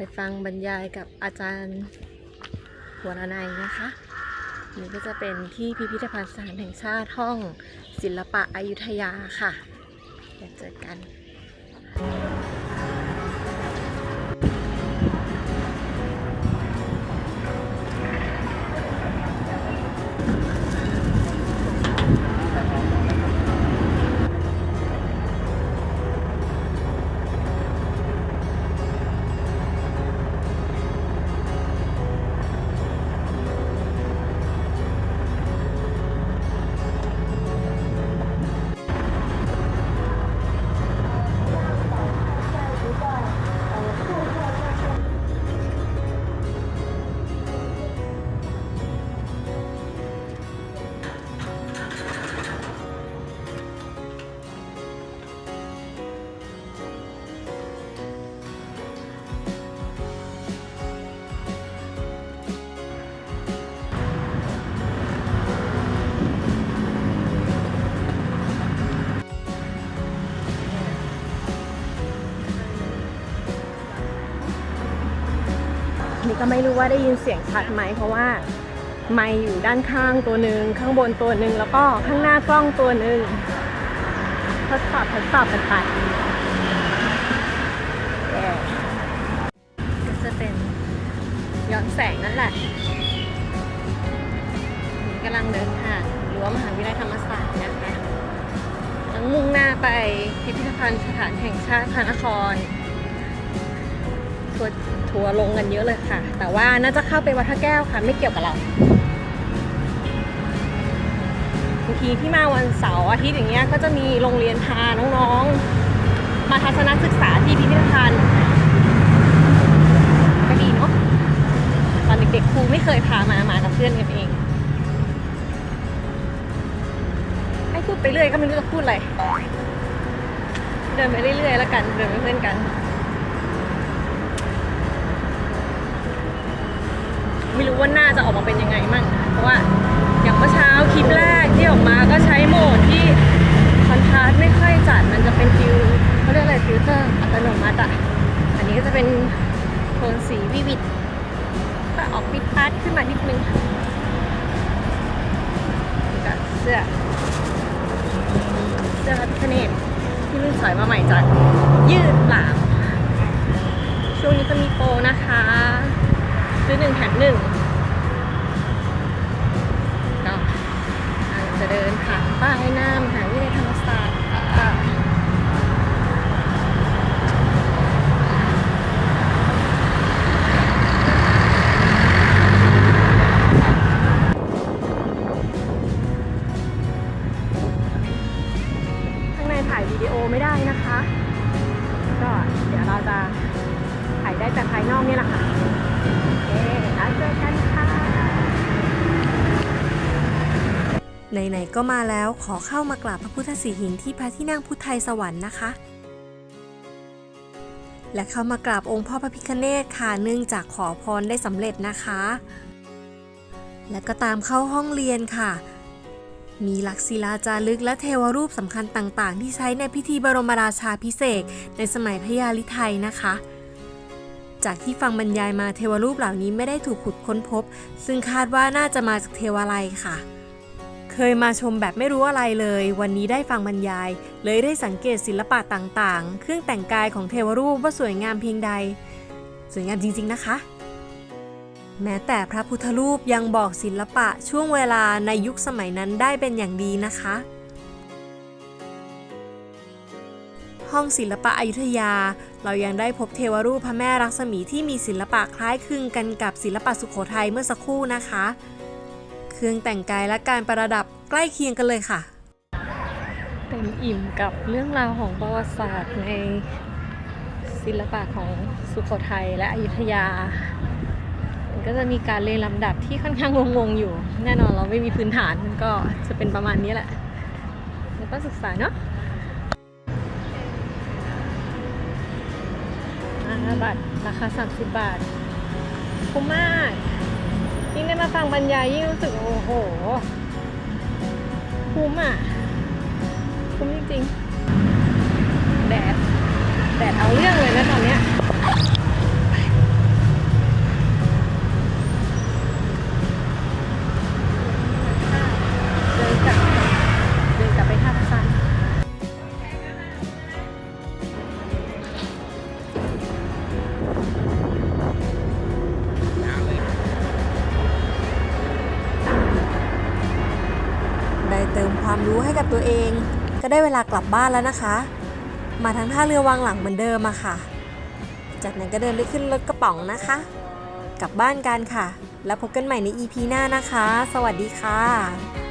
ไปฟังบรรยายกับอาจารย์หัวระในยนะคะนี่ก็จะเป็นที่พิพิธภัณฑ์สถานแห่งชาติห้องศิลปะอยุธยาค่ะเดี๋ยวเจอกัน นี่ก็ไม่รู้ว่าได้ยินเสียงชัดไหมเพราะว่าไมค์อยู่ด้านข้างตัวหนึ่งข้างบนตัวหนึ่งแล้วก็ข้างหน้ากล้องตัวหนึ่งทดสอบทดสอบกันไปแย่ก็จะเป็นย้อนแสงนั่นแหละกำลังเดินผ่านรั้วมหาวิทยาลัยธรรมศาสตร์นะคะทั้งมุ่งหน้าไปพิพิธภัณฑ์สถานแห่งชาติพระนครทัวร์ ทัวร์ลงกันเยอะเลยค่ะ แต่ว่าน่าจะเข้าไปวัดพระแก้วค่ะ ไม่เกี่ยวกับเราบางทีที่มาวันเสาร์อาทิตย์อย่างเงี้ยก็จะมีโรงเรียนพาน้องๆ มาทัศนศึกษาที่พิพิธภัณฑ์ก็ดีเนาะตอนเด็กๆครูไม่เคยพามามากับเพื่อนกันเองให้พูดไปเรื่อยก็ไม่รู้จะพูดอะไรเดินไปเรื่อยๆแล้วกันเดินเป็นเพื่อนกัน ไม่รู้ว่าหน้าจะออกมาเป็นยังไงมั่งเพราะว่าอย่างเมื่อเช้าคลิปแรกที่ออกมาก็ใช้โหมดที่คอนทราสต์ไม่ค่อยจัดมันจะเป็นฟิวเขาเรียกอะไรฟิลเตอร์อัตโนมัติอะอันนี้ก็จะเป็นโทนสีวิวิดก็ออกปิดพาร์ทขึ้นมานิดนึงนี่ก็เสื้อเสื้อพระพิเนศที่เพิ่งสอยมาใหม่จากยืดหลามช่วงนี้ก็มีโปร ซื้อหนึ่งแถมหนึ่งก็จะเดินผ่านป้ายหน้ามหาวิทยาลัยธรรมศาสตร์ข้างในถ่ายวิดีโอไม่ได้นะคะ ก็เดี๋ยวเราจะถ่ายได้แต่ภายนอกนี่แหละค่ะ แล้วเจอกันค่ะไหนๆก็มาแล้วขอเข้ามากราบพระพุทธสีหิงที่พระที่นั่งพุทธไทยสวรรค์นะคะ และเข้ามากราบองค์พ่อพระพิฆเนศค่ะเนื่องจากขอพรได้สำเร็จนะคะ และก็ตามเข้าห้องเรียนค่ะ มีหลักศิลาจารึกและเทวรูปสำคัญต่างๆ ที่ใช้ในพิธีบรมราชาพิเศษในสมัยพระยาลิไทยนะคะ จากที่ฟังบรรยายมาเทวรูปเหล่านี้ไม่ได้ถูกขุดค้นพบ ซึ่งคาดว่าน่าจะมาจากเทวาลัยค่ะ เคยมาชมแบบไม่รู้อะไรเลย วันนี้ได้ฟังบรรยาย เลยได้สังเกตศิลปะต่างๆ เครื่องแต่งกายของเทวรูปว่าสวยงามเพียงใด สวยงามจริง ๆนะคะ แม้แต่พระพุทธรูปยังบอกศิลปะช่วงเวลาในยุคสมัยนั้นได้เป็นอย่างดีนะคะห้องศิลปะอยุธยา เรายังได้พบเทวรูปพระแม่รักษมีที่มีศิลปะคล้ายคลึงกันกับศิลปะสุโขทัยเมื่อสักครู่นะคะ เครื่องแต่งกายและการประดับใกล้เคียงกันเลยค่ะ เต็มอิ่มกับเรื่องราวของประวัติศาสตร์ในศิลปะของสุโขทัยและอยุธยาก็จะมีการเรียงลำดับที่ค่อนข้างงงๆอยู่ แน่นอนเราไม่มีพื้นฐานมันก็จะเป็นประมาณนี้แหละเราต้องศึกษาเนาะ 5บาบัตรราคา 30 บาท คุ้มมาก ยิ่งได้มาฟังบรรยายยิ่งรู้สึก โอ้โห คุ้มอะ คุ้มจริงๆ แดด แดดเอาเรื่องเลยนะตอนเนี้ย เติมความรู้ให้กับตัวเอง ก็ได้เวลากลับบ้านแล้วนะคะ มาทางท่าเรือวางหลังเหมือนเดิมอะค่ะ จากนั้นก็เดินไปขึ้นรถกระป๋องนะคะ กลับบ้านกันค่ะ แล้วพบกันใหม่ใน EP หน้านะคะ สวัสดีค่ะ